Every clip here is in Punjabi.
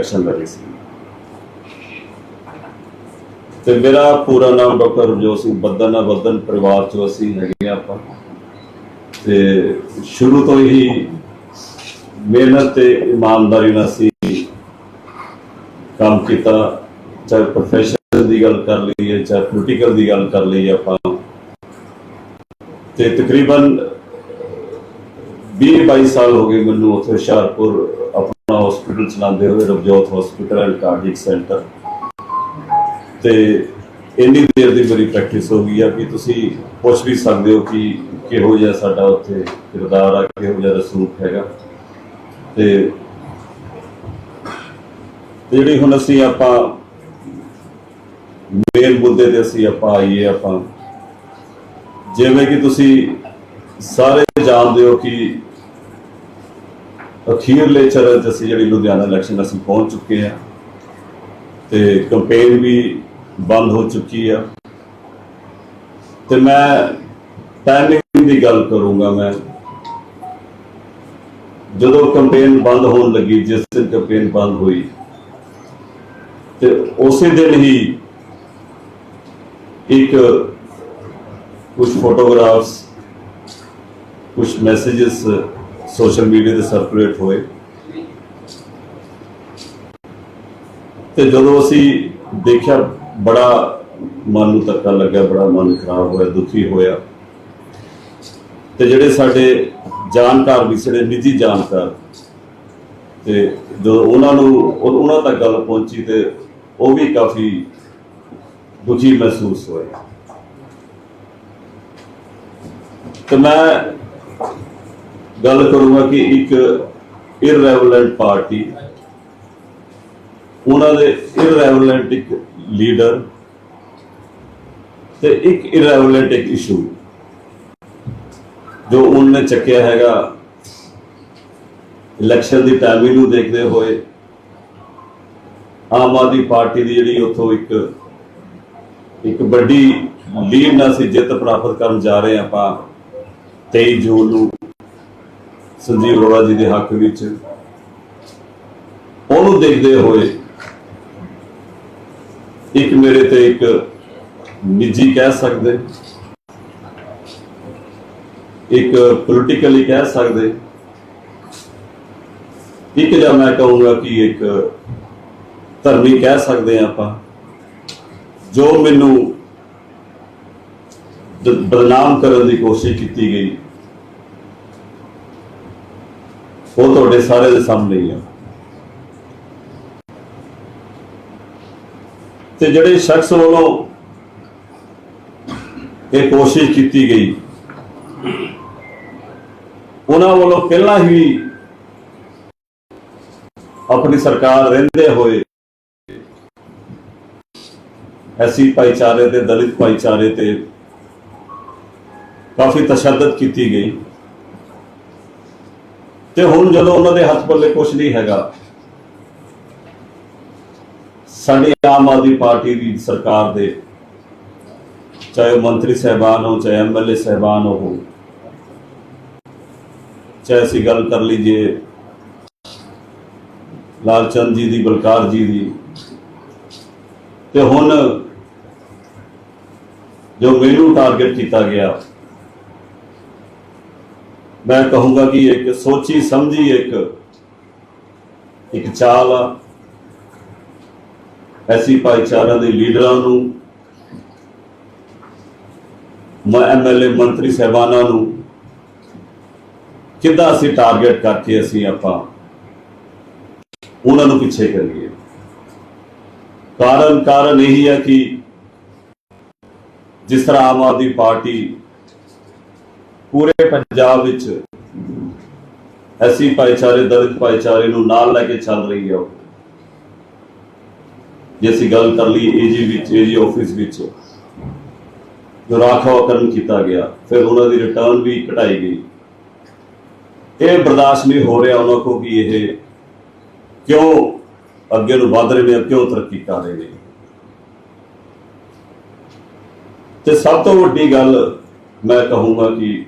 ਉੱਥੇ ਇਲੈਕਸ਼ਨ ਸੀ। ਤੇ ਮੇਰਾ ਪੂਰਾ ਨਾਮ ਡਾਕਟਰ ਰਜੋਤ ਸਿੰਘ ਬੱਦਨ ਹੈ ਬੱਦਨ ਪਰਿਵਾਰ ਚੋਂ ਅਸੀਂ ਹੈਗੇ ਆਪਾਂ। ਤੇ ਸ਼ੁਰੂ ਤੋਂ ਹੀ ਮਿਹਨਤ ਤੇ ਇਮਾਨਦਾਰੀ ਨਾਲ ਅਸੀਂ ਕੰਮ ਕੀਤਾ। ਚਾਹੇ ਪ੍ਰੋਫੈਸ਼ਨ ਦੀ ਗੱਲ ਕਰ ਲਈਏ, ਚਾਹੇ ਪੋਲੀਟੀਕਲ ਦੀ ਗੱਲ ਕਰ ਲਈਏ ਆਪਾਂ। ਤੇ ਤਕਰੀਬਨ 20 22 ਸਾਲ ਹੋ ਗਏ ਮੈਨੂੰ ਉੱਥੇ ਹੁਸ਼ਿਆਰਪੁਰ ਹਸਪੀਟਲ ਚਲਾਉਂਦੇ ਹੋਏ Ravjot hospital and cardiac centre ਤੇ ਇੰਨੀ ਦੇਰ ਦੀ ਮੇਰੀ ਪ੍ਰੈਕਟਿਸ ਹੋ ਗਈ ਆ ਕਿ ਤੁਸੀਂ ਪੁੱਛ ਵੀ ਸਕਦੇ ਹੋ ਕਿ ਕਿਹੋ ਜਿਹਾ ਸਾਡਾ ਉੱਥੇ ਕਿਰਦਾਰ ਆ, ਕਿਹੋ ਜਿਹਾ ਰਸੂਖ ਹੈਗਾ। ਤੇ ਜਿਹੜੀ ਹੁਣ ਅਸੀਂ ਆਪਾਂ ਮੇਨ ਮੁੱਦੇ ਤੇ ਅਸੀਂ ਆਪਾਂ ਆਈਏ, ਆਪਾਂ ਜਿਵੇਂ ਕਿ ਤੁਸੀਂ ਸਾਰੇ ਜਾਣਦੇ ਹੋ ਕਿ ਅਖੀਰਲੇ ਚਰਨ 'ਚ ਅਸੀਂ ਜਿਹੜੀ ਲੁਧਿਆਣਾ ਇਲੈਕਸ਼ਨ ਅਸੀਂ ਪਹੁੰਚ ਚੁੱਕੇ ਹਾਂ ਤੇ ਕੰਪੇਨ ਵੀ ਬੰਦ ਹੋ ਚੁੱਕੀ ਆ। ਤੇ ਮੈਂ ਟਾਈਮਿੰਗ ਦੀ ਗੱਲ ਕਰੂੰਗਾ ਮੈਂ। ਜਦੋਂ ਕੰਪੇਨ ਬੰਦ ਹੋਣ ਲੱਗੀ, ਜਿਸ ਦਿਨ ਕੰਪੇਨ ਬੰਦ ਹੋਈ, ਤੇ ਉਸੇ ਦਿਨ ਹੀ ਇੱਕ ਕੁਝ ਫੋਟੋਗ੍ਰਾਫਸ ਕੁਝ ਮੈਸੇजेस ਸੋਸ਼ਲ ਮੀਡੀਆ ਤੇ ਸਰਕੂਲੇਟ ਹੋਏ। ਤੇ ਜਦੋਂ ਅਸੀਂ ਦੇਖਿਆ, ਬੜਾ ਮਨ ਨੂੰ ਧੱਕਾ ਲੱਗਿਆ, ਬੜਾ ਮਨ ਖਰਾਬ ਹੋਇਆ, ਦੁਖੀ ਹੋਇਆ। ਤੇ ਜਿਹੜੇ ਸਾਡੇ ਜਾਣਕਾਰ ਵੀ ਸਾਡੇ ਨਿੱਜੀ ਜਾਣਕਾਰ, ਤੇ ਜਦੋਂ ਉਹਨਾਂ ਨੂੰ, ਉਹਨਾਂ ਤੱਕ ਗੱਲ ਪਹੁੰਚੀ ਤੇ ਉਹ ਵੀ ਕਾਫੀ ਦੁਖੀ ਮਹਿਸੂਸ ਹੋਏ। ਤੇ ਮੈਂ ਗੱਲ ਕਰੂੰਗਾ ਕਿ ਇੱਕ ਇਰਰੈਵਲੈਂਟ ਪਾਰਟੀ ਉਹਨਾਂ ਦੇ ਇਰਰੈਵਲੈਂਟ ਇੱਕ ਲੀਡਰ ਤੇ ਇੱਕ ਇਰਰੈਵਲੈਂਟ ਇੱਕ ਇਸ਼ੂ ਜੋ ਉਹਨੇ ਚੱਕਿਆ ਹੈਗਾ ਇਲੈਕਸ਼ਨ ਦੀ ਟਾਈਮਿੰਗ ਨੂੰ ਦੇਖਦੇ ਹੋਏ। ਆਮ ਆਦਮੀ ਪਾਰਟੀ ਦੀ ਜਿਹੜੀ ਉੱਥੋਂ ਇੱਕ ਇੱਕ ਵੱਡੀ ਲੀਡ ਨਾਲ ਅਸੀਂ ਜਿੱਤ ਪ੍ਰਾਪਤ ਕਰਨ ਜਾ ਰਹੇ ਹਾਂ ਆਪਾਂ 23 ਜੂਨ ਨੂੰ। ਸੰਜੀਵ ਅਰੋੜਾ ਜੀ ਦੇ ਹੱਕ ਵਿੱਚ ਉਹਨੂੰ ਦੇਖਦੇ ਹੋਏ ਇੱਕ ਮੇਰੇ ਤੇ ਇੱਕ ਨਿੱਜੀ ਕਹਿ ਸਕਦੇ, ਇੱਕ ਪੋਲੀਟੀਕਲੀ ਕਹਿ ਸਕਦੇ, ਇੱਕ ਜਾਂ ਮੈਂ ਕਹੂੰਗਾ ਕਿ ਇੱਕ ਧਰਮੀ ਕਹਿ ਸਕਦੇ ਹਾਂ ਆਪਾਂ, ਜੋ ਮੈਨੂੰ ਬਦਨਾਮ ਕਰਨ ਦੀ ਕੋਸ਼ਿਸ਼ ਕੀਤੀ ਗਈ। ਉਹ ਤੁਹਾਡੇ ਸਾਰੇ ਦੇ ਸਾਹਮਣੇ ਹੀ ਆ। ਤੇ ਜਿਹੜੇ ਸ਼ਖਸ ਵੱਲੋਂ ਇਹ ਕੋਸ਼ਿਸ਼ ਕੀਤੀ ਗਈ, ਉਹਨਾਂ ਵੱਲੋਂ ਪਹਿਲਾਂ ਹੀ ਆਪਣੀ ਸਰਕਾਰ ਰਹਿੰਦੇ ਹੋਏ ਐਸੀ ਭਾਈਚਾਰੇ ਤੇ ਦਲਿਤ ਭਾਈਚਾਰੇ ਤੇ ਕਾਫੀ ਤਸ਼ੱਦਦ ਕੀਤੀ ਗਈ। ਤੇ ਹੁਣ ਜਦੋਂ ਉਹਨਾਂ ਦੇ ਹੱਥ ਪੱਲੇ ਕੁਝ ਨਹੀਂ ਹੈਗਾ, ਸਾਡੀ ਆਮ ਆਦਮੀ ਪਾਰਟੀ ਦੀ ਸਰਕਾਰ ਦੇ, ਚਾਹੇ ਉਹ ਮੰਤਰੀ ਸਹਿਬਾਨ ਹੋ ਚਾਹੇ ਐਮਐਲਏ ਸਹਿਬਾਨ ਹੋ ਚਾਹੇ ਅਸੀਂ ਗੱਲ ਕਰ ਲਈਏ ਲਾਲਚੰਦ ਜੀ ਦੀ, ਬਲਕਾਰ ਜੀ ਦੀ, ਤੇ ਹੁਣ ਜੋ ਮੈਨੂੰ ਟਾਰਗੇਟ ਕੀਤਾ ਗਿਆ ਮੈਂ ਕਹੂੰਗਾ ਕਿ ਇੱਕ ਸੋਚੀ ਸਮਝੀ ਇੱਕ ਇੱਕ ਚਾਲ ਆ। ਐਸੀ ਭਾਈਚਾਰਾ ਦੇ ਲੀਡਰਾਂ ਨੂੰ, ਮੈਂ, ਐਮਐਲਏ ਮੰਤਰੀ ਸਹਿਬਾਨਾਂ ਨੂੰ, ਕਿੱਦਾਂ ਅਸੀਂ ਟਾਰਗੇਟ ਕਰਕੇ ਅਸੀਂ ਆਪਾਂ ਉਹਨਾਂ ਨੂੰ ਪਿੱਛੇ ਕਰੀਏ। ਕਾਰਨ ਕਾਰਨ ਇਹੀ ਹੈ ਕਿ ਜਿਸ ਤਰ੍ਹਾਂ ਆਮ ਆਦਮੀ ਪਾਰਟੀ ਪੂਰੇ ਪੰਜਾਬ ਵਿੱਚ ਐਸੀ ਭਾਈਚਾਰੇ, ਦਲਿਤ ਭਾਈਚਾਰੇ ਨੂੰ ਨਾਲ ਲੈ ਕੇ ਚੱਲ ਰਹੀ ਹੈ ਜੇ ਅਸੀਂ ਗੱਲ ਕਰ ਲਈ ਏਜੀ ਵਿੱਚ ਏਜੀ ਆਫਿਸ ਵਿੱਚ, ਜੋ ਰਾਖਵਾਂਕਰਨ ਕੀਤਾ ਗਿਆ, ਫਿਰ ਉਹਨਾਂ ਦੀ ਰਿਟਰਨ ਵੀ ਘਟਾਈ ਗਈ। ਇਹ ਬਰਦਾਸ਼ਤ ਨਹੀਂ ਹੋ ਰਿਹਾ ਉਹਨਾਂ ਕੋ ਕਿ ਇਹ ਕਿਉਂ ਅੱਗੇ ਨੂੰ ਵਧ ਰਹੇ ਨੇ ਕਿਉਂ ਤਰੱਕੀ ਕਰ ਰਹੇ ਨੇ। ਤੇ ਸਭ ਤੋਂ ਵੱਡੀ ਗੱਲ ਮੈਂ ਕਹੂੰਗਾ ਕਿ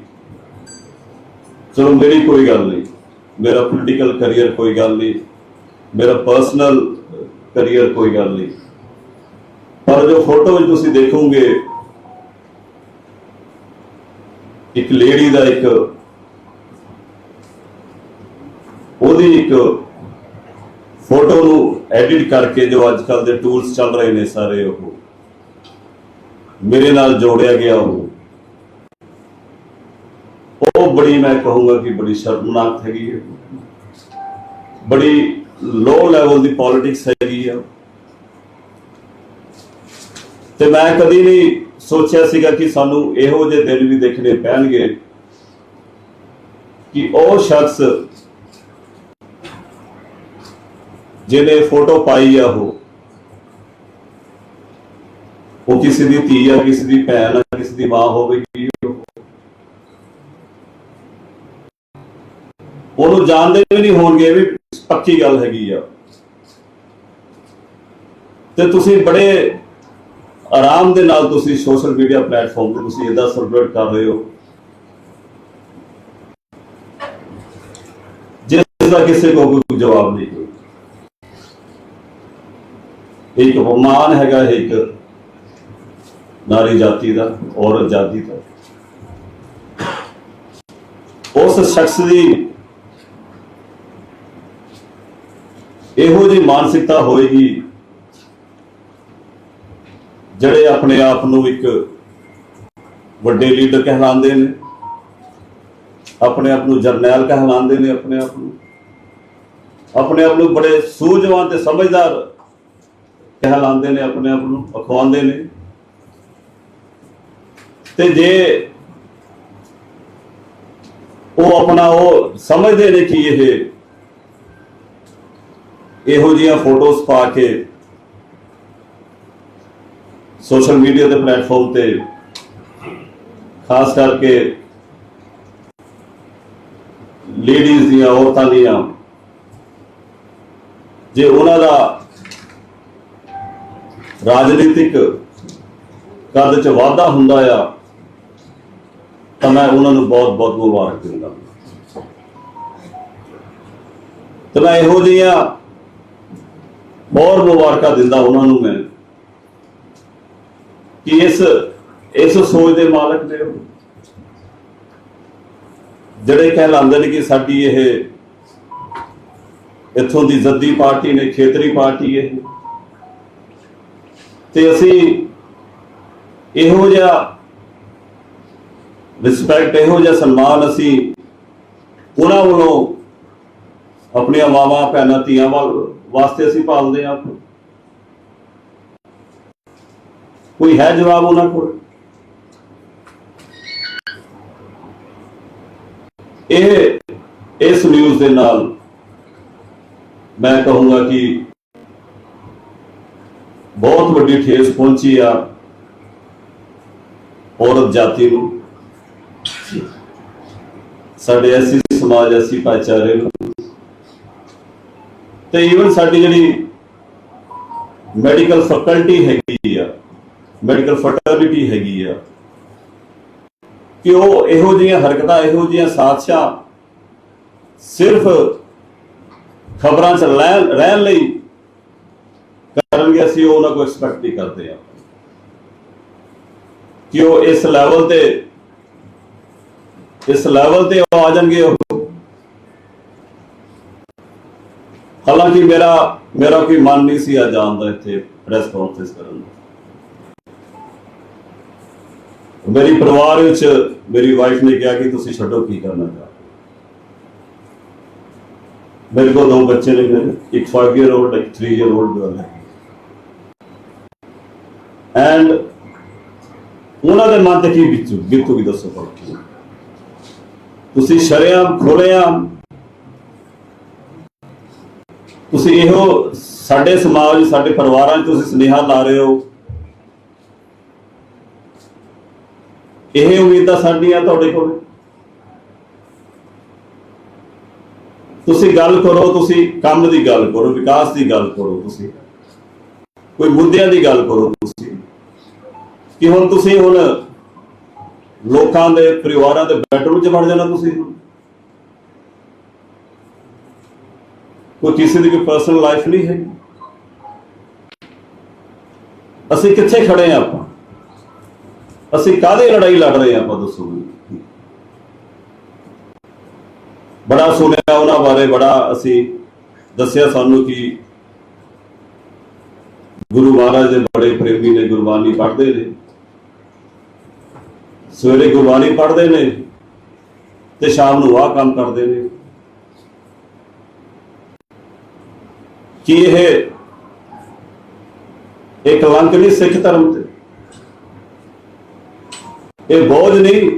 ਚਲੋ ਮੇਰੀ ਕੋਈ ਗੱਲ ਨਹੀਂ। ਮੇਰਾ ਪੋਲੀਟੀਕਲ ਕੈਰੀਅਰ ਕੋਈ ਗੱਲ ਨਹੀਂ। ਮੇਰਾ ਪਰਸਨਲ ਕੈਰੀਅਰ ਕੋਈ ਗੱਲ ਨਹੀਂ। ਪਰ ਜੋ ਫੋਟੋ ਵਿੱਚ ਤੁਸੀਂ ਦੇਖੋਗੇ, ਇੱਕ ਲੇਡੀ ਦਾ ਇੱਕ, ਉਹਦੀ ਇੱਕ ਫੋਟੋ ਨੂੰ ਐਡਿਟ ਕਰਕੇ ਜੋ ਅੱਜ ਕੱਲ ਦੇ ਟੂਲਸ ਚੱਲ ਰਹੇ ਨੇ ਸਾਰੇ ਉਹ, ਮੇਰੇ ਨਾਲ ਜੋੜਿਆ ਗਿਆ ਉਹ। ਉਹ ਬੜੀ ਮੈਂ ਕਹੂੰਗਾ ਕਿ ਬੜੀ ਸ਼ਰਮਨਾਕ ਹੈਗੀ ਹੈ। ਬੜੀ ਲੋ ਲੈਵਲ ਦੀ ਪੋਲਿਟਿਕਸ ਹੈਗੀ ਆ। ਤੇ ਮੈਂ ਕਦੀ ਨਹੀਂ ਸੋਚਿਆ ਸੀਗਾ ਕਿ ਸਾਨੂੰ ਇਹੋ ਜਿਹੇ ਦਿਨ ਵੀ ਦੇਖਣੇ ਪੈਣਗੇ ਕਿ ਉਹ ਸ਼ਖਸ ਜਿਹਨੇ ਫੋਟੋ ਪਾਈ ਆ ਉਹ ਉਹ ਕਿਸੇ ਦੀ ਧੀ ਆ, ਕਿਸੇ ਦੀ ਭੈਣ ਆ, ਕਿਸੇ ਦੀ ਮਾਂ ਹੋਵੇਗੀ। ਉਹ। ਜਾਣਦੇ ਵੀ ਨਹੀਂ ਹੋਣਗੇ ਵੀ ਪੱਕੀ ਗੱਲ ਹੈਗੀ ਆ। ਤੇ ਤੁਸੀਂ ਬੜੇ ਆਰਾਮ ਦੇ ਨਾਲ ਤੁਸੀਂ ਸੋਸ਼ਲ ਮੀਡੀਆ ਪਲੇਟਫਾਰਮ ਤੇ ਤੁਸੀਂ ਇਦਾਂ ਸਰਕੂਲੇਟ ਕਰ ਰਹੇ ਹੋ। ਜਿਸ ਦਾ ਕਿਸੇ ਕੋ ਕੋਈ ਜਵਾਬ ਨਹੀਂ ਇਹ ਇੱਕ ਅਪਮਾਨ ਹੈਗਾ ਇੱਕ ਨਾਰੀ ਜਾਤੀ ਦਾ, ਔਰਤ ਜਾਤੀ ਦਾ। ਉਸ ਸ਼ਖਸ ਦੀ ਇਹੋ ਜਿਹੀ ਮਾਨਸਿਕਤਾ ਹੋਏਗੀ ਜਿਹੜੇ ਆਪਣੇ ਆਪ ਨੂੰ ਇੱਕ ਵੱਡੇ ਲੀਡਰ ਕਹਿਲਾਉਂਦੇ ਨੇ, ਆਪਣੇ ਆਪ ਨੂੰ ਜਰਨੈਲ ਕਹਿਲਾਉਂਦੇ ਨੇ ਆਪਣੇ ਆਪ ਨੂੰ, ਆਪਣੇ ਆਪ ਨੂੰ ਬੜੇ ਸੂਝਵਾਨ ਤੇ ਸਮਝਦਾਰ ਕਹਿਲਾਉਂਦੇ ਨੇ ਆਪਣੇ ਆਪ ਨੂੰ, ਅਖਵਾਉਂਦੇ ਨੇ। ਤੇ ਜੇ ਉਹ ਆਪਣਾ ਉਹ ਸਮਝਦੇ ਨੇ ਕਿ ਇਹ ਇਹੋ ਜਿਹੀਆਂ ਫੋਟੋਜ਼ ਪਾ ਕੇ ਸੋਸ਼ਲ ਮੀਡੀਆ ਦੇ ਪਲੇਟਫਾਰਮ ਤੇ ਖਾਸ ਕਰਕੇ ਲੇਡੀਜ਼ ਦੀਆਂ ਔਰਤਾਂ ਦੀਆਂ, ਜੇ ਉਹਨਾਂ ਦਾ ਰਾਜਨੀਤਿਕ ਕਦ ਚ ਵਾਧਾ ਹੁੰਦਾ ਆ, ਤਾਂ ਮੈਂ ਉਹਨਾਂ ਨੂੰ ਬਹੁਤ ਬਹੁਤ ਮੁਬਾਰਕ ਦਿੰਦਾ। ਤੇ ਮੈਂ ਇਹੋ ਜਿਹੀਆਂ ਬਹੁਤ ਮੁਬਾਰਕਾਂ ਦਿੰਦਾ ਉਹਨਾਂ ਨੂੰ ਮੈਂ ਕਿ ਇਸ ਇਸ ਸੋਚ ਦੇ ਮਾਲਕ ਨੇ ਉਹ। ਜਿਹੜੇ ਕਹਿਲਾਉਂਦੇ ਨੇ ਕਿ ਸਾਡੀ ਇਹ, ਇੱਥੋਂ ਦੀ ਜ਼ੱਦੀ ਪਾਰਟੀ ਨੇ, ਖੇਤਰੀ ਪਾਰਟੀ ਇਹ ਤੇ ਅਸੀਂ ਇਹੋ ਜਿਹਾ ਰਿਸਪੈਕਟ ਇਹੋ ਜਿਹਾ ਸਨਮਾਨ ਅਸੀਂ ਉਹਨਾਂ ਵੱਲੋਂ ਆਪਣੀਆਂ ਮਾਵਾਂ, ਭੈਣਾਂ, ਧੀਆਂ ਵੱਲ ਵਾਸਤੇ ਅਸੀਂ ਪਾਲਦੇ ਹਾਂ ਕੋਈ ਹੈ ਜਵਾਬ ਉਹਨਾਂ ਕੋਲ? ਇਹ, ਇਸ ਨਿਊਜ਼ ਦੇ ਨਾਲ ਮੈਂ ਕਹੂੰਗਾ ਕਿ ਬਹੁਤ ਵੱਡੀ ਠੇਸ ਪਹੁੰਚੀ ਆ ਔਰਤ ਜਾਤੀ ਨੂੰ। ਸਾਡੇ ਐਸੀ ਸਮਾਜ ਐਸੀ ਭਾਈਚਾਰੇ ਨੂੰ। ਤੇ ਈਵਨ ਸਾਡੀ ਜਿਹੜੀ ਮੈਡੀਕਲ ਫੈਕਲਟੀ ਹੈਗੀ ਆ ਮੈਡੀਕਲ ਫਰਟਰਨਿਟੀ ਹੈਗੀ ਆ, ਕਿ ਉਹ ਇਹੋ ਜਿਹੀਆਂ ਹਰਕਤਾਂ, ਇਹੋ ਜਿਹੀਆਂ ਸਾਜ਼ਿਸ਼ਾਂ ਸਿਰਫ ਖਬਰਾਂ 'ਚ ਰਹਿ- ਰਹਿਣ ਲਈ ਕਰਨਗੇ, ਅਸੀਂ ਉਹਨਾਂ ਕੋਲ ਐਕਸਪੈਕਟ ਨਹੀਂ ਕਰਦੇ ਆ। ਕਿ ਉਹ ਇਸ ਲੈਵਲ ਤੇ, ਇਸ ਲੈਵਲ ਤੇ ਉਹ ਆ ਜਾਣਗੇ, ਉਹ ਹਾਲਾਂਕਿ ਮੇਰਾ ਮੇਰਾ ਕੋਈ ਮਨ ਨਹੀਂ ਸੀ ਅੱਜ ਆਉਣ ਦਾ ਇੱਥੇ ਪ੍ਰੈਸ ਕਾਨਫਰੰਸ ਕਰਨ ਦਾ। ਮੇਰੀ ਪਰਿਵਾਰ ਵਿੱਚ ਮੇਰੀ ਵਾਈਫ ਨੇ ਕਿਹਾ ਕਿ ਤੁਸੀਂ ਛੱਡੋ, ਕੀ ਕਰਨਾ ਚਾਹਦੇ ਮੇਰੇ ਕੋਲ ਦੋ ਬੱਚੇ ਨੇ ਮੇਰੇ, ਇੱਕ 5 ਇਅਰ 올ਡ ਇੱਕ 3 ਇਅਰ 올ਡ ਗਰਲ ਹੈ। ਐਂਡ ਉਹਨਾਂ ਦੇ ਮਨ ਤੇ ਕੀ ਬੀਤੂ ਬੀਤੂ ਵੀ ਦੱਸੋ ਭਲਾ ਤੁਸੀਂ ਸ਼ਰਿਆਮ ਖੁੱਲ੍ਹੇਆਮ ਤੁਸੀਂ ਇਹੋ ਸਾਡੇ ਸਮਾਜ, ਸਾਡੇ ਪਰਿਵਾਰਾਂ 'ਚ ਤੁਸੀਂ ਸੁਨੇਹਾ ਲਾ ਰਹੇ ਹੋ। ਇਹ ਉਮੀਦਾਂ ਸਾਡੀਆਂ ਤੁਹਾਡੇ ਕੋਲ? ਤੁਸੀਂ ਗੱਲ ਕਰੋ, ਤੁਸੀਂ ਕੰਮ ਦੀ ਗੱਲ ਕਰੋ, ਵਿਕਾਸ ਦੀ ਗੱਲ ਕਰੋ ਤੁਸੀਂ। ਕੋਈ ਮੁੱਦਿਆਂ ਦੀ ਗੱਲ ਕਰੋ ਤੁਸੀਂ। ਕਿ ਹੁਣ ਤੁਸੀਂ ਹੁਣ ਲੋਕਾਂ ਦੇ, ਪਰਿਵਾਰਾਂ ਦੇ ਬੈਡਰੂਮ 'ਚ ਵੜ ਜਾਣਾ ਤੁਸੀਂ ਕੋਈ ਕਿਸੇ ਦੀ ਕੋਈ ਪਰਸਨਲ ਲਾਈਫ ਨਹੀਂ ਹੈ ਅਸੀਂ ਕਿੱਥੇ ਖੜੇ ਆ ਆਪਾਂ? ਅਸੀਂ ਕਾਹਦੇ ਲੜਾਈ ਲੜ ਰਹੇ ਆ ਆਪਾਂ ਦੱਸੋ ਬੜਾ ਸੁਣਿਆ ਉਹਨਾਂ ਬਾਰੇ, ਬੜਾ ਅਸੀਂ ਦੱਸਿਆ ਸਾਨੂੰ ਕਿ ਗੁਰੂ ਮਹਾਰਾਜ ਦੇ ਬੜੇ ਪ੍ਰੇਮੀ ਨੇ, ਗੁਰਬਾਣੀ ਪੜ੍ਹਦੇ ਨੇ। ਸਵੇਰੇ ਗੁਰਬਾਣੀ ਪੜ੍ਹਦੇ ਨੇ ਤੇ ਸ਼ਾਮ ਨੂੰ ਆਹ ਕੰਮ ਕਰਦੇ ਨੇ। ਕੀ ਇਹ ਇਹ ਕਲੰਕ ਨਹੀਂ ਸਿੱਖ ਧਰਮ ਤੇ? ਇਹ ਬੋਝ ਨਹੀਂ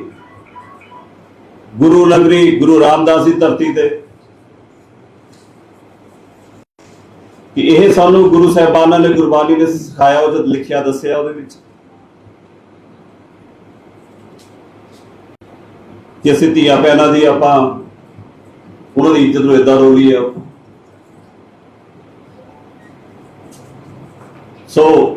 ਗੁਰੂ ਨਗਰੀ ਗੁਰੂ ਰਾਮਦਾਸ ਦੀ ਧਰਤੀ ਤੇ? ਕਿ ਇਹ ਸਾਨੂੰ ਗੁਰੂ ਸਾਹਿਬਾਨਾਂ ਨੇ, ਗੁਰਬਾਣੀ ਨੇ ਸਿਖਾਇਆ ਉਹ ਜਦ ਲਿਖਿਆ, ਦੱਸਿਆ ਉਹਦੇ ਵਿੱਚ? ਕਿ ਅਸੀਂ ਧੀਆਂ ਭੈਣਾਂ ਦੀ ਆਪਾਂ, ਉਹਨਾਂ ਦੀ ਇੱਜ਼ਤ ਨੂੰ ਇਦਾਂ ਰੋਲੀ ਆ ਸੋ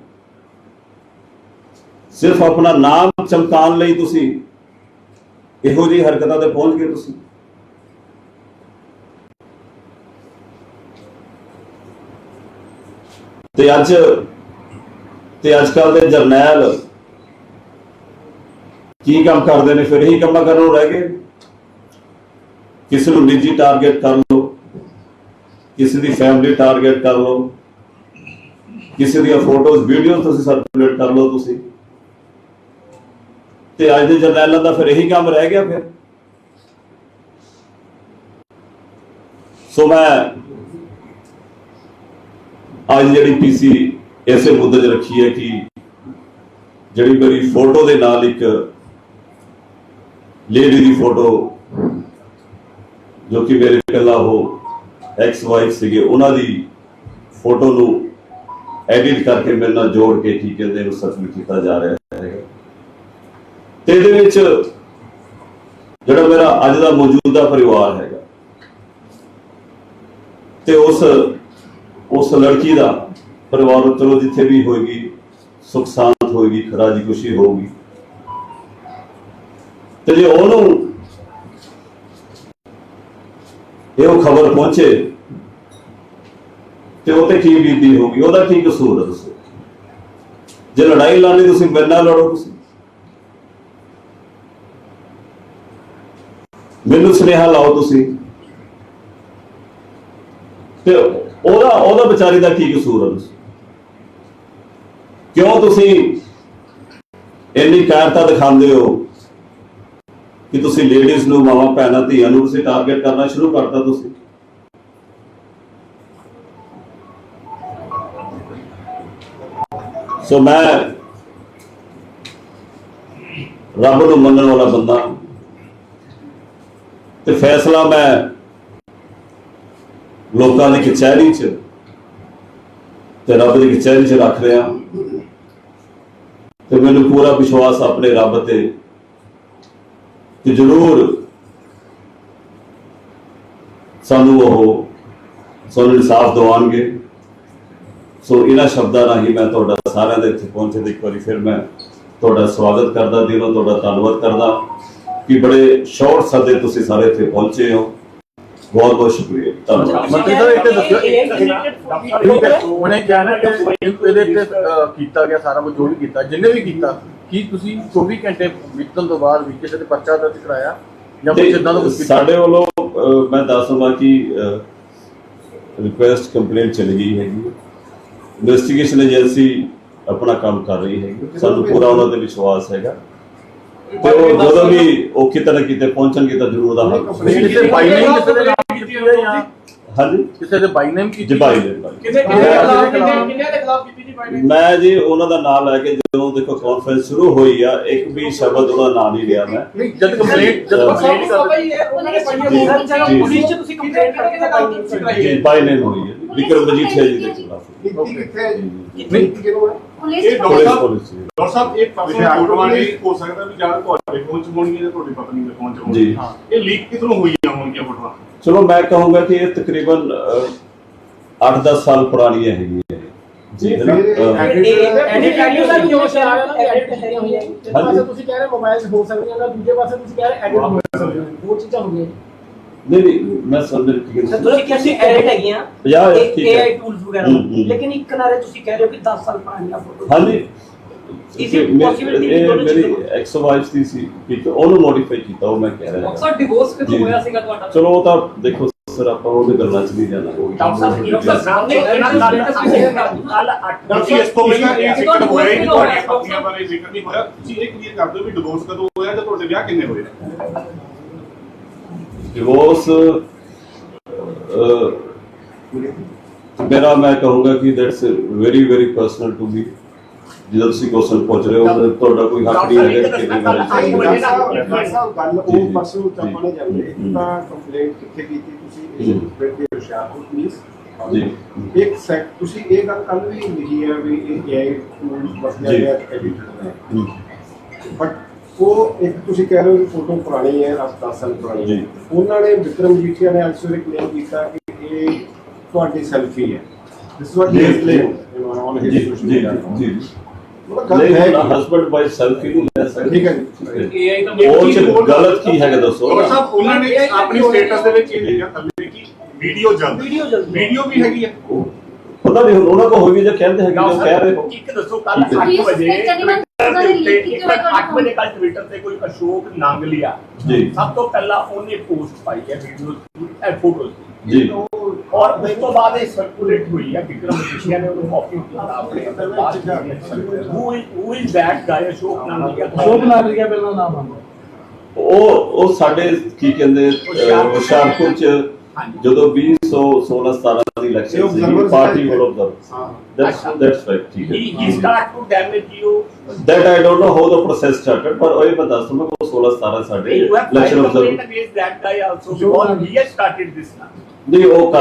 ਸਿਰਫ ਆਪਣਾ ਨਾਮ ਚਮਕਾਉਣ ਲਈ ਤੁਸੀਂ ਇਹੋ ਜਿਹੀ ਹਰਕਤਾਂ ਤੇ ਪਹੁੰਚ ਗਏ ਤੁਸੀਂ। ਤੇ ਅੱਜ ਤੇ ਅੱਜ ਕੱਲ ਦੇ ਜਰਨੈਲ ਕੀ ਕੰਮ ਕਰਦੇ ਨੇ? ਫਿਰ ਇਹੀ ਕੰਮਾਂ ਕਰਨ ਨੂੰ ਰਹਿ ਗਏ। ਕਿਸੇ ਨੂੰ ਨਿੱਜੀ ਟਾਰਗੇਟ ਕਰ ਲਓ, ਕਿਸੇ ਦੀ ਫੈਮਿਲੀ ਟਾਰਗੇਟ ਕਰ ਲਓ, ਕਿਸੇ ਦੀਆਂ ਫੋਟੋਜ਼ ਵੀਡੀਓਜ਼ ਤੁਸੀਂ ਸਰਕੂਲੇਟ ਕਰ ਲਓ ਤੁਸੀਂ। ਤੇ ਅੱਜ ਦੇ ਜਰਨੈਲਾਂ ਦਾ ਫਿਰ ਇਹੀ ਕੰਮ ਰਹਿ ਗਿਆ ਫਿਰ। ਸੋ ਮੈਂ ਅੱਜ ਜਿਹੜੀ ਪੀਸੀ ਇਸੇ ਮੁੱਦੇ 'ਚ ਰੱਖੀ ਹੈ ਕਿ ਜਿਹੜੀ ਮੇਰੀ ਫੋਟੋ ਦੇ ਨਾਲ ਇੱਕ ਲੇਡੀ ਦੀ ਫੋਟੋ ਜੋ ਕਿ ਮੇਰੇ ਪਹਿਲਾਂ ਉਹ ਐਕਸ ਵਾਈਫ ਸੀਗੇ, ਉਹਨਾਂ ਦੀ ਫੋਟੋ ਨੂੰ ਐਡਿਟ ਕਰਕੇ ਮੇਰੇ ਨਾਲ ਜੋੜ ਕੇ ਕੀ ਕਹਿੰਦੇ ਨੂੰ ਸਬਮਿਟ ਕੀਤਾ ਜਾ ਰਿਹਾ। ਤੇ ਇਹਦੇ ਵਿੱਚ ਜਿਹੜਾ ਮੇਰਾ ਅੱਜ ਦਾ ਮੌਜੂਦਾ ਪਰਿਵਾਰ ਹੈਗਾ ਤੇ ਉਸ ਉਸ ਲੜਕੀ ਦਾ ਪਰਿਵਾਰ ਚਲੋ ਜਿੱਥੇ ਵੀ ਹੋਏਗੀ, ਸੁਖ ਸ਼ਾਂਤ ਹੋਏਗੀ ਖਰਾਜੀ ਖੁਸ਼ੀ ਹੋਊਗੀ। ਤੇ ਜੇ ਉਹਨੂੰ ਇਹ ਖਬਰ ਪਹੁੰਚੇ ਤੇ ਉਹ ਤੇ ਕੀ ਬੀਤੀ ਹੋਗੀ ਉਹਦਾ ਕੀ ਕਸੂਰ ਹੈ ਦੱਸੋ? ਜੇ ਲੜਾਈ ਲਾਣੀ ਤੁਸੀਂ, ਮੇਰੇ ਨਾਲ ਲੜੋ ਤੁਸੀਂ। ਮੈਨੂੰ ਸੁਨੇਹਾ ਲਾਓ ਤੁਸੀਂ। ਤੇ ਉਹਦਾ ਉਹਦਾ ਵਿਚਾਰੀ ਦਾ ਕੀ ਕਸੂਰ ਹੈ ਦੱਸੋ ਕਿਉਂ ਤੁਸੀਂ ਇੰਨੀ ਕਾਇਰਤਾ ਦਿਖਾਉਂਦੇ ਹੋ ਕਿ ਤੁਸੀਂ ਲੇਡੀਜ਼ ਨੂੰ, ਮਾਵਾਂ, ਭੈਣਾਂ, ਧੀਆਂ ਨੂੰ ਤੁਸੀਂ ਟਾਰਗੇਟ ਕਰਨਾ ਸ਼ੁਰੂ ਕਰਤਾ ਤੁਸੀਂ? ਸੋ ਮੈਂ ਰੱਬ ਨੂੰ ਮੰਨਣ ਵਾਲਾ ਬੰਦਾ ਤੇ ਫੈਸਲਾ ਮੈਂ ਲੋਕਾਂ ਦੀ ਕਚਹਿਰੀ 'ਚ ਤੇ ਰੱਬ ਦੀ ਕਚਹਿਰੀ 'ਚ ਰੱਖ ਰਿਹਾ। ਤੇ ਮੈਨੂੰ ਪੂਰਾ ਵਿਸ਼ਵਾਸ ਆਪਣੇ ਰੱਬ ਤੇ ਕਿ ਜ਼ਰੂਰ ਸਾਨੂੰ ਉਹ ਸਾਨੂੰ ਇਨਸਾਫ ਦਿਵਾਉਣਗੇ। ਸੋ ਇਹਨਾਂ ਸ਼ਬਦਾਂ ਰਾਹੀਂ ਮੈਂ ਤੁਹਾਡਾ ਸਾਰਿਆਂ ਦੇ ਇੱਥੇ ਪਹੁੰਚੇ ਦੇ ਇੱਕ ਵਾਰੀ ਫਿਰ ਮੈਂ ਤੁਹਾਡਾ ਸਵਾਗਤ ਕਰਦਾ, ਦਿਲੋਂ ਤੁਹਾਡਾ ਧੰਨਵਾਦ ਕਰਦਾ। ਕਿ ਬੜੇ ਸ਼ਾਰਟ ਸਦੇ ਤੁਸੀਂ ਸਾਰੇ ਇੱਥੇ ਪਹੁੰਚੇ ਹੋ। ਬਹੁਤ ਬਹੁਤ ਸ਼ੁਕਰੀਆ। ਧੰਨਵਾਦ। ਮੰਤਰੀ ਸਾਹਿਬ ਇੱਕ ਦੱਸਿਓ ਠੀਕ ਹੈ ਉਹਨੇ ਕਿਹਾ ਨਾ ਕਿ ਇਹਦੇ ਤੇ ਕੀਤਾ ਗਿਆ ਸਾਰਾ ਕੁਝ ਜੋ ਵੀ ਕੀਤਾ ਜਿੰਨੇ ਵੀ ਕੀਤਾ ਕੀ ਤੁਸੀਂ 24 ਘੰਟੇ ਬੀਤਣ ਤੋਂ ਬਾਅਦ ਵੀ ਕਿਸੇ ਤੇ ਪਰਚਾ ਦਰਜ ਕਰਾਇਆ? ਜਾਂ ਕੁਝ ਇਦਾਂ ਦਾ ਕੁਝ ਸਾਡੇ ਵੱਲੋਂ ਮੈਂ ਦੱਸ ਦਵਾਂ ਕਿ ਰਿਕੁਐਸਟ ਕੰਪਲੇਂਟ ਚਲੀ ਗਈ ਹੈਗੀ ਇਨਵੈਸਟੀਗੇਸ਼ਨ ਏਜੰਸੀ ਆਪਣਾ ਕੰਮ ਕਰ ਰਹੀ ਹੈਗੀ ਸਾਨੂੰ ਪੂਰਾ ਉਹਨਾਂ ਤੇ ਵਿਸ਼ਵਾਸ ਹੈਗਾ। ਤੇ ਉਹ ਜਦੋਂ ਵੀ ਉਹ ਕਿਤੇ ਨਾ ਕਿਤੇ ਪਹੁੰਚਣਗੇ ਤਾਂ ਜ਼ਰੂਰ ਉਹਦਾ ਹੱਲ। ਨਹੀਂ, ਕਿਸੇ ਬਾਈ ਨੇ ਕਿਸੇ ਦੇ ਕੀਤੀ ਹਾਂਜੀ? ਕਿਸੇ ਦੇ ਬਾਈ ਨੇ ਕੀਤੀ ਜੀ ਭਾਈ ਜੀ ਭਾਈ। ਕਿੰਨੇ ਕਿੰਨੇ ਦੇ ਖਿਲਾਫ ਕਿੰਨੇ ਕਿੰਨੇ ਦੇ ਖਿਲਾਫ ਕੀਤੀ ਜੀ ਬਾਈ ਨੇ ਮੈਂ ਜੀ ਉਹਨਾਂ ਦਾ ਨਾਮ ਲੈ ਕੇ ਜਦੋਂ ਦੇਖੋ ਕਾਨਫਰੰਸ ਸ਼ੁਰੂ ਹੋਈ ਆ ਇੱਕ ਵੀ ਸ਼ਬਦ ਉਹਦਾ ਨਾਮ ਨਹੀਂ ਲਿਆ ਮੈਂ। ਨਹੀਂ ਜਦ ਕੰਪਲੇਂਟ ਜਦ ਕੰਪਲੇਂਟ ਕਰ ਉਹਨਾਂ ਨੇ ਜੀ। ਪੁਲਿਸ ਚ ਤੁਸੀਂ ਕੰਪਲੇਂਟ ਕਰਕੇ ਤਾਂ ਕਰਾਈ ਜੀ ਬਾਈ ਨੇ ਹੋਈ ਹੈ। ਵਿਕਰਮ ਮਜੀਠੀਆ ਜੀ ਦੇ ਖਿਲਾਫ। ਇਹ police doctor police ji. Doctor ਸਾਹਿਬ ਇਹ ਫੋਟੋਆਂ ਨੇ ਹੋ ਸਕਦਾ ਵੀ ਜਾਂ ਤੁਹਾਡੇ ਪਹੁੰਚ ਹੋਣਗੀਆਂ ਜਾਂ ਤੁਹਾਡੀ ਪਤਨੀ ਦੇ ਪਹੁੰਚ ਹੋਣਗੀਆਂ। ਜੀ। ਹਾਂ। ਇਹ ਲੀਕ ਕਿਧਰੋਂ ਹੋਈਆਂ ਹੋਣਗੀਆਂ ਫੋਟੋਆਂ? ਚਲੋ ਮੈਂ ਕਹੂੰਗਾ ਕਿ ਇਹ ਤਕਰੀਬਨ 8-10 ਸਾਲ ਪੁਰਾਣੀਆਂ ਹੈਗੀਆਂ ਜੀ ਹੈ ਨਾ? ਅਹ, ਐਡਿਟ ਐਡਿਟ ਦਾ ਕਿਉਂ ਆ ਨਾ ਐਡਿਟ ਇੱਕ। ਪਾਸੇ ਤੁਸੀਂ ਕਹਿ ਰਹੇ ਮੋਬਾਈਲ ਹੋ ਸਕਦੀਆਂ ਨੇ ਦੂਜੇ ਪਾਸੇ ਤੁਸੀਂ ਕਹਿ ਰਹੇ ਐਡਿਟ ਹੋ ਸਕਦੀਆਂ ਨੇ। ਦੋ ਚੀਜ਼ਾਂ ਹੋ ਗਈਆਂ। ਨਹੀਂ ਨਹੀਂ ਮੈਂ ਸਮਝ ਠੀਕ ਸਰ ਹੈ ਤੁਸੀਂ ਕਹਿੰਦੇ ਐਡਿਟ ਹੈਗੀਆਂ? ਪੰਜਾਹ ਹਜ਼ਾਰ, ਠੀਕ ਹੈ। AI ਟੂਲਸ ਵਗੈਰਾ। ਲੇਕਿਨ ਇੱਕ ਨਾਰੇ ਤੁਸੀਂ ਕਹਿ ਰਹੇ ਹੋ ਕਿ 10 ਸਾਲ ਪੁਰਾਣੀਆਂ ਫੋਟੋ ਹਾਂਜੀ। ਮੇ- possibility ਇਹ ਕਿ ਦੋਨੋਂ ਮੇਰੀ ਚੀਜ਼ਾਂ- ਐਕਸ ਵਾਈਫ ਦੀ ਸੀ ਠੀਕ ਹੈ ਉਹਨੂੰ ਮੋਡੀਫਾਈ ਕੀਤਾ ਉਹ ਮੈਂ ਕਹਿ ਰਿਹਾ। ਅਕਸਰ ਡਿਵੋਰਸ ਕਦੋਂ ਜੀ। ਹੋਇਆ ਸੀਗਾ ਤੁਹਾਡਾ? ਚਲੋ ਉਹ ਤਾਂ ਦੇਖੋ ਸਰ ਆਪਾਂ ਉਹਦੇ ਗੱਲਾਂ 'ਚ ਨਹੀਂ ਜਾਣਾ। ਡਾਕਟਰ ਸਾਹਮਣੇ ਇਹਨਾਂ ਗੱਲ ਡਾਕਟਰ ਇਸ ਤੋਂ ਪਹਿਲਾਂ ਇਹ ਜ਼ਿਕਰ ਹੋਇਆ ਹੀ ਨਹੀਂ divorce ਤੁਹਾਡੇ ਹੋਇਆ, ਪਤਨੀਆਂ ਬਾਰੇ ਜ਼ਿਕਰ ਨਹੀਂ ਹੋਇਆ? ਤੁਸੀਂ ਇਹ ਕਲੀਅਰ ਕਰ ਦਿਓ ਵੀ ਡਿਵੋਰਸ ਕਦੋਂ ਹੋਇਆ ਤੇ ਤੁਹਾਡੇ ਵਿਆਹ ਕਿੰਨੇ ਹੋਏ? ਡਿਵੋਰਸ ਮੇਰਾ ਮੈਂ ਕਹੂੰਗਾ ਕਿ that's very very personal to me ਜਦੋਂ ਤੁਸੀਂ ਕੁਐਸਚਨ ਪੁੱਛ ਰਹੇ ਹੋ ਤਾਂ ਤੁਹਾਡਾ ਕੋਈ ਹੱਕ ਨਹੀਂ ਹੈਗਾ ਕਿ ਕਿਹਦੇ ਬਾਰੇ ਆਈ ਜਾਣਕਾਰੀ ਡਾਕਟਰ ਸਾਹਿਬ ਗੱਲ ਜੀ, ਉਹ ਜੀ। ਪਰਸੋਂ ਚ ਆਪਾਂ ਨੇ ਜਾਂਦੇ। ਹੂੰ। ਤਾਂ ਕੰਪਲੇਂਟ ਕਿੱਥੇ ਕੀਤੀ ਤੁਸੀਂ? ਜੀ। ਇਸ ਦੇ ਹੁਸ਼ਿਆਰਪੁਰ ਪੁਲਿਸ। ਜੀ। ਇੱਕ ਸੈਕ ਤੁਸੀਂ ਇਹ ਗੱਲ ਕੱਲ ਵੀ ਲਿਖੀ ਹੈ ਵੀ ਇਹ AI ਟੂਲਸ ਵਰਤਿਆ ਜੀ। ਗਿਆ ਐਡੀਟਡ ਹੈ। ਬਟ ਉਹ ਇੱਕ ਤੁਸੀਂ ਕਹਿ ਰਹੇ ਹੋ ਕਿ ਫੋਟੋ ਪੁਰਾਣੀ ਹੈ 10 ਸਾਲ ਪੁਰਾਣੀ ਜੀ। ਹੈ ਉਹਨਾਂ ਨੇ ਵਿਕਰਮ ਜੀਠੀਆ ਨੇ ਅੱਜ ਸਵੇਰੇ ਕਲੇਮ ਕੀਤਾ ਕਿ ਇਹ ਤੁਹਾਡੀ ਸੈਲਫੀ ਹੈ। ਦਿਸ ਵਾਟ ਜੀ, ਹੀ ਜੀ। ਕਲੇਮ ਔਨ ਜੀ ਹਿਸ ਜੀ ਸੋਸ਼ਲ ਜੀ ਮੀਡੀਆ ਜੀ ਗੱਲ ਨਹੀਂ ਹੈ ਉਹਦਾ ਹਸਬੰਡ ਵਾਈਫ ਸੈਲਫੀ ਨਹੀਂ ਲੈ ਸਕਦੇ ਠੀਕ ਹੈ ਜੀ। AI ਤਾਂ ਉਹ ਚ ਗਲਤ ਕੀ ਹੈਗਾ ਦੱਸੋ ਡਾਕਟਰ ਨਾ। ਸਾਹਿਬ ਉਹਨਾਂ ਨੇ ਆਪਣੀ ਸਟੇਟਸ ਦੇ ਵਿੱਚ ਇਹ ਲਿਖਿਆ ਥੱਲੇ ਕਿ ਵੀਡੀਓ ਜਲਦ ਵੀਡੀਓ ਜਲਦੀ ਵੀਡੀਓ ਵੀ ਹੈਗੀ ਹੈ ਉਹ- ਪਤਾ ਨਹੀਂ ਹੁਣ ਉਹਨਾਂ ਕੋ ਹੋਈ ਵੀ ਜੇ ਕਹਿੰਦੇ ਹੈਗੇ ਜੋ ਕਹਿ ਰਹੇ। ਹੋ ਇੱਕ ਦੱਸੋ ਕੱਲ ਠੀਕ ਹੈ। 8 ਵਜੇ Please, gentlemen, ਉਹਨਾਂ ਨੇ link ਕੀਤੀ ਹੋਈ ਤੁਹਾਡੇ 8 ਵਜੇ ਕੱਲ ਟਵਿੱਟਰ ਤੇ ਕੋਈ ਅਸ਼ੋਕ ਨਾਂਗਲੀਆ। ਜੀ। ਸਭ ਤੋਂ ਪਹਿਲਾਂ ਉਹਨੇ ਪੋਸਟ ਪਾਈ ਹੈ ਵੀਡੀਓ ਇਹ ਫੋਟੋਜ਼ ਜੀ। ਔਰ ਉਸ ਤੋਂ ਬਾਅਦ ਇਹ ਸਰਕੂਲੇਟ ਹੋਈ ਹੈ ਵਿਕਰਮ ਮਜੀਠੀਆ ਨੇ ਉਹਨੂੰ ਕਾਪੀ ਕੀਤਾ ਆਪਣੇ ਅੰਦਰ ਬਾਤ ਹੂ। Who is that guy Ashok Nangalia ਸ਼ੋਭ ਨਾਗਰਿਕਾ ਪਹਿਲਾਂ ਨਾਮ ਆਉਂਦਾ। ਉਹ ਉਹ ਸਾਡੇ ਕੀ ਕਹਿੰਦੇ ਹੁਸ਼ਿਆਰਪੁਰ ਚ। ਜਦੋਂ 2016 17 ਦੀ ਇਲੈਕਸ਼ਨ ਸੀ ਪਾਰਟੀ। ਵੱਲੋਂ ਹਾਂ। ਦੈਟਸ ਦੈਟਸ ਰਾਈਟ ਠੀਕ he ਹੈ start to damage you that I don't know how the process started ਪਰ ਉਹ ਇਹ ਮੈਂ ਦੱਸ ਦੂੰਗਾ ਉਹ 16 17 ਸਾਡੇ election that guy also because he has started this now ਨਹੀਂ ਉਹ